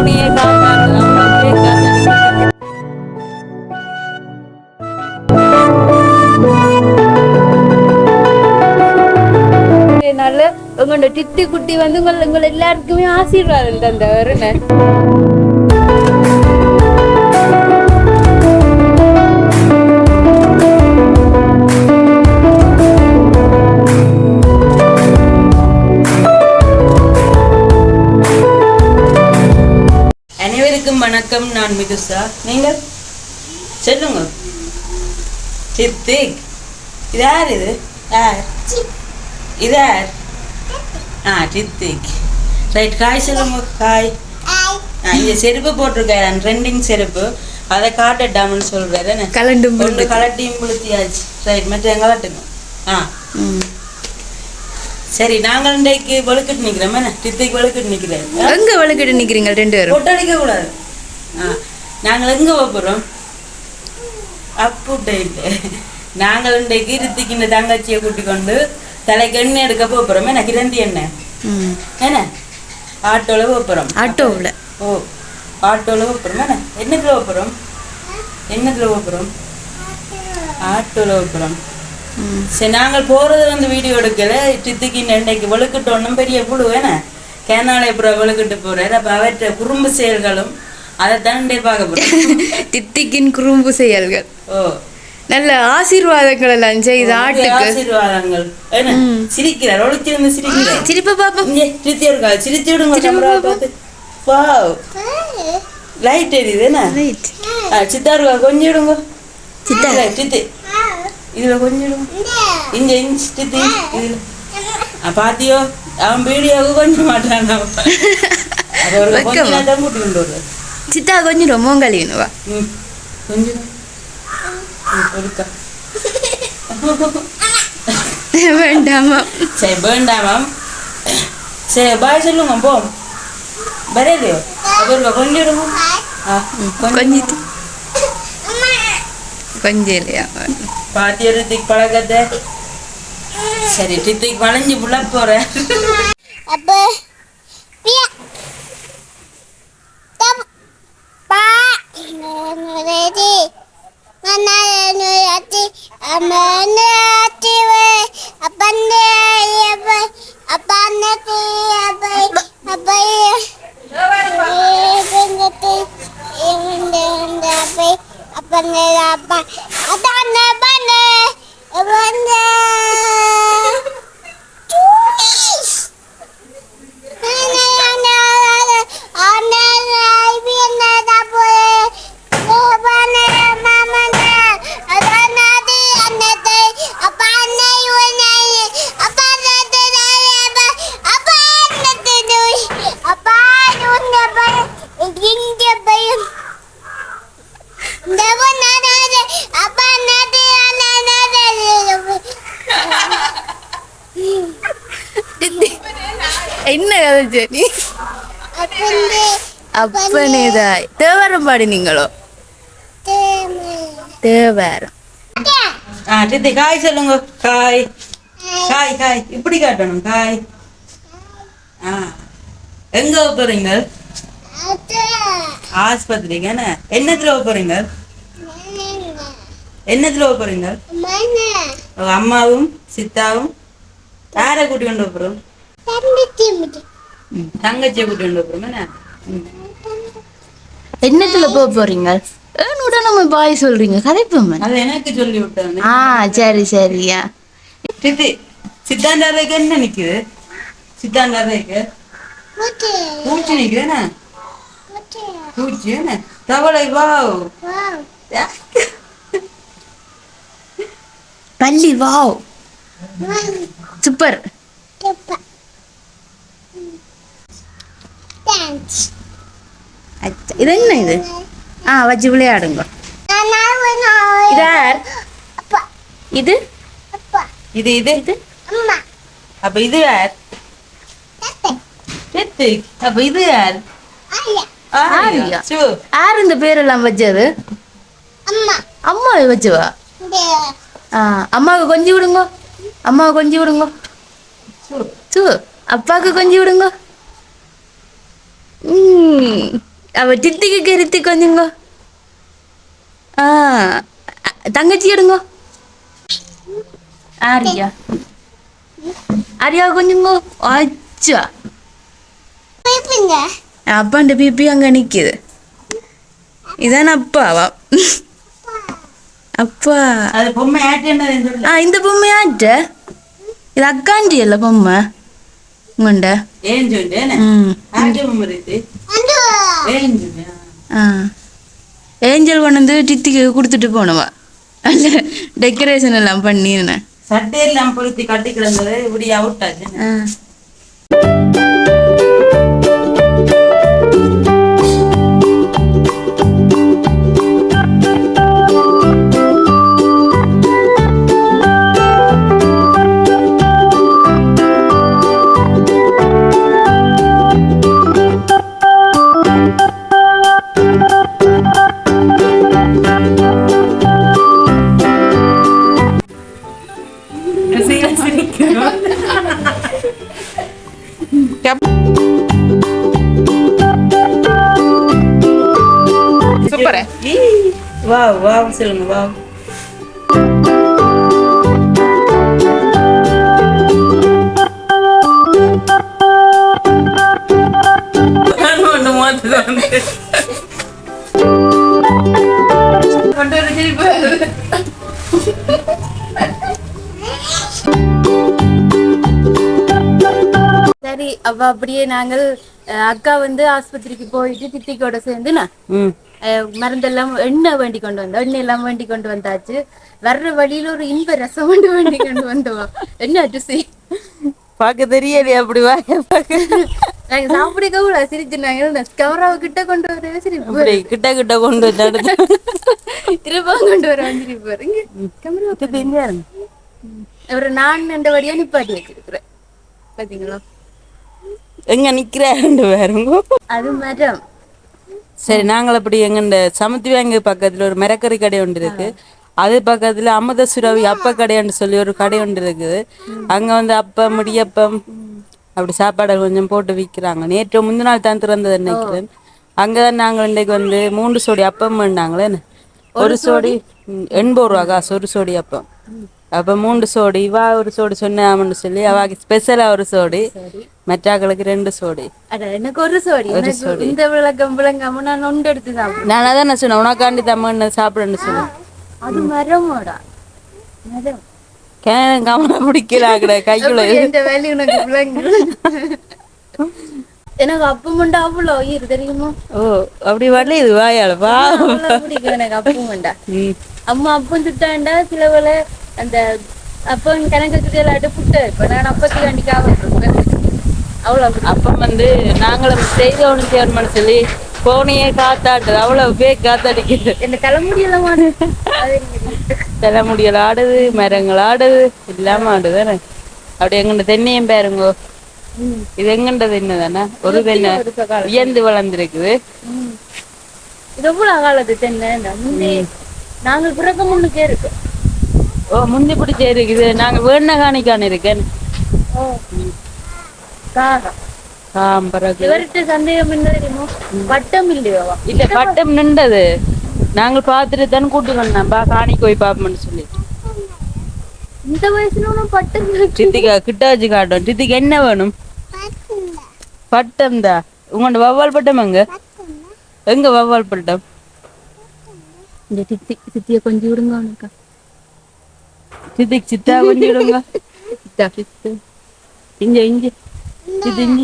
துணியை உங்களோட டித்தி குட்டி வந்து உங்களை உங்களை எல்லாருக்குமே ஆசீர்வாதம் தந்தவர் வணக்கம் நான் மிதுசா. நீங்கள்? சொல்லுங்க சித்திக். இது யார் இது? யார்? இது யார்? ஆ சித்திக். ரைட் காய் சொல்லுங்க காய். இங்கே செருப்பு போட்டிருக்கேன் ட்ரெண்டிங் செருப்பு. அதை காட்டட்டாமன்னு சொல்கிறேன் கலண்டும் ஒன்று கலட்டியும் புளுத்தியாச்சு. ரைட் மற்ற கலட்டுங்க ஆ. சரி நாங்கள் இன்றைக்கு வெளுக்கிட்டு நிற்கிறோம் என்ன? சித்திக் வெளுக்கிட்டு நிற்கிறேன் எங்க வழுக்கிட்டு நிக்கிறீங்க ரெண்டு பேரும்? கூடாது ஆ நாங்கள் எங்க போகிறோம் அப்புட்டே நாங்கள் இன்றைக்கு ரித்திக்கின்ற தங்கச்சியை கூட்டி கொண்டு தலைக்கு எண்ணெய் எடுக்க போகிறோம் என்ன கிரந்தி எண்ணெய். என்ன? ஆட்டோவில் போகிறோம் ஆட்டோவுல. ஓ ஆட்டோவில் போகிறோம் என்ன என்னத்தில் போகிறோம் என்னத்தில் போகிறோம் ஆட்டோவில் போகிறோம். சரி நாங்கள் போகிறது வந்து வீடியோ எடுக்கல. சித்திக்கு இன்றைக்கு வெளுக்கிட்டோன்னும் பெரிய புழு என்ன? கேனாலை அப்புறம் வெளுக்கிட்டு போகிறார் அப்போ அவற்ற குறும்பு செயல்களும் அதை தாண்டே பார்க்க தித்திக்கின் குறும்பு செயல்கள். ஓ. நல்ல ஆசீர்வாதங்கள் எல்லாம் செய்து ஆட்டுக்கு. ஆசீர்வாதங்கள். சிரிக்கிறார். ஒளிச்சு வந்து சிரிக்கிறார் சிரிப்ப பாப்போம். சிரித்தி இருக்கா சிரிச்சு விடுங்க வாவ் லைட் எரியுது என்ன? ரைட் ஆ, சித்தா இருக்கா கொஞ்சம் விடுங்க. சித்தா. சித்தி. இதுல கொஞ்சம் விடுங்க. இங்க இங்க சித்தி. இதுல. பாத்தியோ அவன் வீடியோவுக்கு கொஞ்சம் மாட்டான் அவன். அது ஒரு கொஞ்ச வெக்கமா? நேரம் தான் கூட்டி கொண்டு வருவார். சித்தா கொஞ்சம் ரொம்ப கழியணுவா ம் கொஞ்சம் ம், ஒருக்கா வேண்டாமா சரி வேண்டாமாம் சரி பாய் சொல்லுங்க போ வரையலையோ அது ஒருக்கா கொஞ்சம் விடுங்க ஆ கொஞ்சம் கொஞ்சிட்டு கொஞ்சம் இல்லையா பாத்திய ரித்திக் பழக்கத்தை சரி ரித்திக் வளைஞ்சு புள்ள போறேன் apa apa கதை சரி அப்பனேதாய் தேவாரம் பாடினீங்களோ தேவாரம் ஆ ரித்திக் காய் சொல்லுங்க காய் காய் காய் இப்படி காட்டணும் காய் ஆ எங்க போறீங்க ஆஸ்பத்திரிக்கு என்ன என்னத்துல போறீங்க என்னத்துல போறீங்க அம்மாவும் சித்தாவும் யாரை கூட்டி கொண்டு போறோம் தங்கச்சியை கூட்டி கொண்டு போறோம் என்ன? ம். என்னத்துல போக போறீங்க? ஏன்னு நம்ம பாய் சொல்றீங்க? கதைப்போம்? அதை எனக்கு சொல்லி விட்டாங்க ஆ சரி சரியா சித்தி சித்தாண்டாரைக்கு என்ன நிக்குது? சித்தாண்டாரைக்கு பூச்சி நிக்குது என்ன? பூச்சி என்ன? தவளை வாவ். பள்ளி வாவ். சூப்பர். அச்சா, இது என்ன இது? ஆ வச்சு விளையாடுங்க. இது? யார் இது இது? இது. இது அப்ப இது யார்? ரித்திக் அப்ப இது யார்? ஆரியா. யார் இந்த பேரெல்லாம் வச்சது? அம்மா. வச்சுவா? ஆ அம்மாவுக்கு கொஞ்சி விடுங்க. அம்மாவை கொஞ்சி விடுங்க. சு அப்பாவுக்கு கொஞ்சி விடுங்க. அவ டித்திக்கு கருத்தி கொஞ்சங்க. ஆ தங்கச்சி எடுங்க. ஆரியா. ஆரியா கொஞ்சங்க. அச்சா அப்பாண்ட பிபி அங்க நிக்குது. இதான அப்பாவா அப்பா. அது பொம்மை ஆட்டேன்னு சொல்லு ஆ இந்த பொம்மை ஆட்ட. இது அக்காண்டி இல்ல பொம்மை. ஆ ஏஞ்சல் கொண்டு வந்து டித்திக்கு கொடுத்துட்டு போனவா அல்ல டெக்கரேஷன் எல்லாம் பண்ணிருந்தேன் சட்டையெல்லாம் பொருத்தி கட்டி கிடந்தது இப்படி அவுட்டாச்சு ஆ சூப்பர். வா வா சொல்லுங்க வா கொண்டு வர. சரி அப்ப அப்படியே நாங்கள் அஹ், அக்கா வந்து ஆஸ்பத்திரிக்கு போயிட்டு தித்திக்கோட சேர்ந்து நான் மருந்தெல்லாம் எண்ணெய் வேண்டி கொண்டு வந்தோம். எண்ணெய் எல்லாம் வேண்டி கொண்டு வந்தாச்சு. வர்ற வழியில ஒரு இன்ப ரசம் கொண்டு வேண்டி கொண்டு வந்தோம். என்ன அட்டுசி பார்க்க தெரியலையே அப்படி நாங்க சாப்பிட கூட சிரிச்சுனாங்க கவராவை கிட்ட கொண்டு வரவே சிரிப்பு கிட்ட கிட்ட கொண்டு வந்து அடுத்து. திரும்ப கொண்டு வர சிரிப்பு வருங்க கேமரா ஒரு நான் என்ற வழியா நிப்பாட்டி வச்சிருக்கிறேன். பாத்தீங்களா? எங்க வேறுங்க அது மரம். சரி நாங்கள் அப்படி எங்கண்ட சமத்தி வேங்க பக்கத்துல ஒரு மரக்கறி கடை ஒன்று இருக்கு. அது பக்கத்துல அமுத சுரவி அப்ப கடைன்னு சொல்லி ஒரு கடை ஒன்று இருக்குது. அங்க வந்து அப்பம் முடியப்பம் அப்படி சாப்பாடு கொஞ்சம் போட்டு விற்கிறாங்க நேற்று முந்தின நாள் தான் திறந்தது நினைக்கிறேன். அங்கதான் நாங்கள் இன்றைக்கு வந்து மூன்று சோடி அப்பம் பண்ணாங்களே ஒரு சோடி? எண்பது ரூபா காசு ஒரு சோடி அப்பம். அப்ப மூன்று சோடி இவா ஒரு சோடி சொன்னாமன்னு சொல்லி அவாக்கு ஸ்பெஷலா ஒரு சோடி மெட்டாக்களுக்கு ரெண்டு சோடி. எனக்கு ஒரு சோடி எனக்கு இந்த விளக்கம் விளங்காம நான் ஒன்று எடுத்து சாப்பிடுவேன். நான் அதான் நான் சொன்னேன் உனக்காண்டி தம்மன்னு சாப்பிடுன்னு சொன்னேன். அது மரமோடா மரம். கேன கவனம் பிடிக்கிறாங்கட கைக்குள்ள. எந்த வேலையும் உனக்கு விளங்கு. எனக்கு அப்பமுண்டா அவ்வளோ? உயிர் தெரியுமா? ஓ அப்படி வரல இது வாயால வா. எனக்கு அப்பமுண்டா ம். அம்மா அப்பம் சுட்டாண்டா சில வேளை அந்த அப்பம் கணக்கு சுட்டியலாட்டு புட்டு இப்ப நான் அப்பத்தி வண்டிக்காக அவ்வளோ அப்ப வந்து நாங்களும் செய்த ஒன்று செய்யணும்னு சொல்லி போனையே காத்தாட்டுது. அவ்வளவு பேக் காத்தாடிக்குது என்ன தலைமுடியெல்லாம் மாடு. அது தலைமுடியல் ஆடுது மரங்கள் ஆடுது இல்லாம ஆடுதானே அப்படி எங்கண்ட தென்னையும் பாருங்கோ. இது எங்கண்ட தென்னை தானே? ஒரு தென்னை உயர்ந்து வளர்ந்துருக்குது. இது எவ்வளவு அகாலத்து தென்னை இந்த நாங்கள் பிறக்க முன்னுக்கே இருக்கு. ஓ முந்தி பிடிச்சே இருக்குது. நாங்க வேண காணிக்கான இருக்கேன் இல்ல பட்டம்? நின்றது. நாங்கள் பார்த்துட்டு தான் கூட்டு வந்தோம். பா காணி போய் பாப்போம்னு சொல்லி இந்த வயசுல பட்டம். சித்திகா கிட்ட வச்சு காட்டும். சித்திக்கு என்ன வேணும்? பட்டம் தான் உங்களோட வவ்வால் பட்டம் எங்க? எங்க வவ்வால் பட்டம்? இந்த சித்தி சித்திய கொஞ்சம் விடுங்க சித்திக்கு சித்தா கொஞ்சம் விடுங்க சித்தா சித்து இங்க இங்க சித்தி இங்க.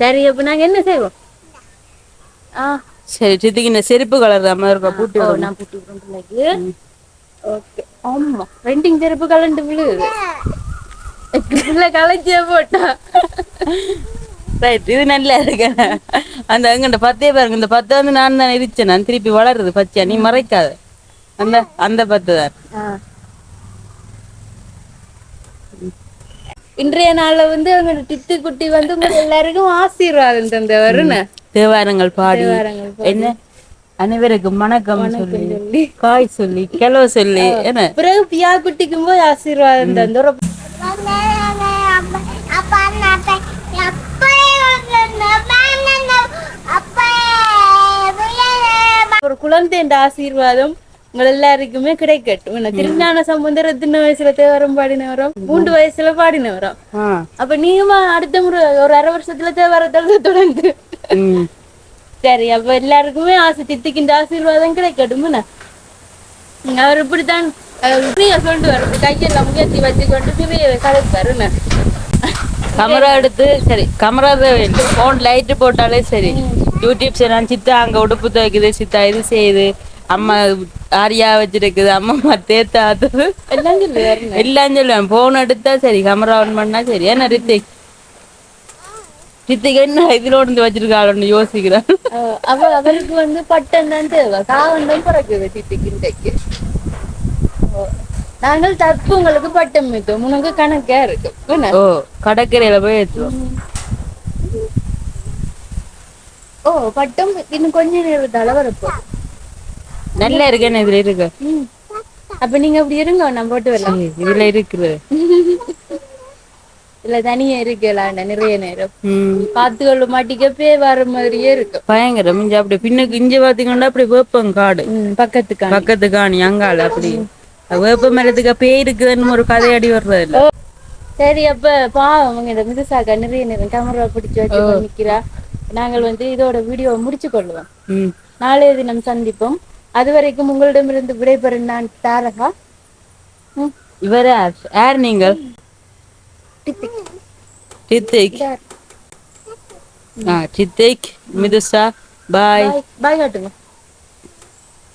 சரி அப்ப நாங்க என்ன செய்வோம் ஆ சரி சித்திக்கு இந்த செருப்பு கலர் தான் இருக்கா பூட்டி ஓ விடுங்க. நான் புட்டு விடுறேன் பிள்ளைக்கு ஓகே ஆமா ரெண்டிங் செருப்பு கலண்டு விழுது பிள்ளை கலைச்சியே போட்டா ரைட் இது நல்லா இருக்கு? அந்த அங்கண்ட பத்தே பாருங்க இந்த பத்தை வந்து நான் தான் இருச்சேன் நான் திருப்பி வளருது பச்சையா நீ மறைக்காத. அந்த அந்த பத்துதார் இன்றைய நாள்ல வந்து அவங்க டித்து குட்டி வந்து எல்லாருக்கும் ஆசீர்வாதம் தந்தவருன்னு தேவாரங்கள் பாடி. என்ன? அனைவருக்கும் வணக்கம் சொல்லி காய் சொல்லி கிலோ சொல்லி என்ன? பிறகு பியா குட்டிக்கும் போது ஆசீர்வாதம் தந்தோம். ஒரு குழந்தை என்ற ஆசீர்வாதம். உங்கள் எல்லாருக்குமே கிடைக்கட்டும். என்ன திருஞான சம்பந்தர் எத்தனை வயசுல தேவரம் பாடினவரம் மூன்று வயசுல பாடினவரம் அப்ப நீங்க அடுத்த முறை ஒரு அரை வருஷத்துல தேவரத்தை தொடர்ந்து. சரி அப்ப எல்லாருக்குமே ஆசை சித்திக்கின்ற ஆசீர்வாதம் கிடைக்கட்டும்? அவர் இப்படித்தான் சொல்லிட்டு வர கையெல்லாம் முயற்சி வச்சு கொண்டு ஃப்ரீயா கதைப்பாரு என்ன? கேமரா எடுத்து சரி கேமரா ஃபோன் லைட்டு போட்டாலே சரி. யூடியூப் சேனல் சித்தா அங்க உடுப்பு துவைக்குது சித்தா இது செய்யுது. அம்மா ஆரியா வச்சிருக்குது அம்மா தேத்தா எல்லாம் சொல்லுவாரு என்ன? எல்லாம் சொல்லுவேன் ஃபோன் எடுத்தா சரி கேமரா ஆன் பண்ணா சரி. ஏன்னா ரித்திக். ரித்திக் என்ன இதுல ஒன்று வச்சிருக்காளோன்னு யோசிக்கிறேன் அவ அவருக்கு வந்து பட்டம் தான் தேவை. காவண்டம் பிறக்குது சித்திக்கு இன்றைக்கு. நாங்கள் தப்பு உங்களுக்கு பட்டம் மித்தோம் உனக்கு கணக்கா இருக்கு? ஓ கடற்கரையில போய் ஏற்றுவோம். ஓ பட்டம் இன்னும் கொஞ்ச நேரத்தால வரப்போ நல்லா இருக்கேன்னு இதுல இருக்கு. அப்ப நீங்க அப்படி இருங்க நான் போட்டு வரலாம். இதுல இருக்குது. இல்ல தனியா இருக்கலாண்ட நிறைய நேரம். ம். காத்துகள் மாட்டிக்க பே வர மாதிரியே இருக்கு. பயங்கரம் இங்க அப்படி பின்னுக்கு இங்க பாத்தீங்கன்னா அப்படி வேப்பம் காடு. பக்கத்துக்கா பக்கத்து காணி. அங்கால அப்படி. வேப்ப மரத்துக்கு பேய் இருக்குதுன்னு ஒரு கதையடி வர்றது இல்ல சரி அப்ப பாவம் அவங்க இந்த மிதுசாக்கா நிறைய நேரம் கேமரா பிடிச்சு வச்சு நிக்கிறா நாங்கள் வந்து இதோட வீடியோவை முடிச்சு கொள்வோம். ம். நாளைய தினம் சந்திப்போம். அது வரைக்கும் உங்களிடமிருந்து விடைபெறும் நான் தாரகா. இவர யார்? நீங்கள்? டித்திக். ரித்திக் மிதுசா பாய். Bye காட்டுங்க.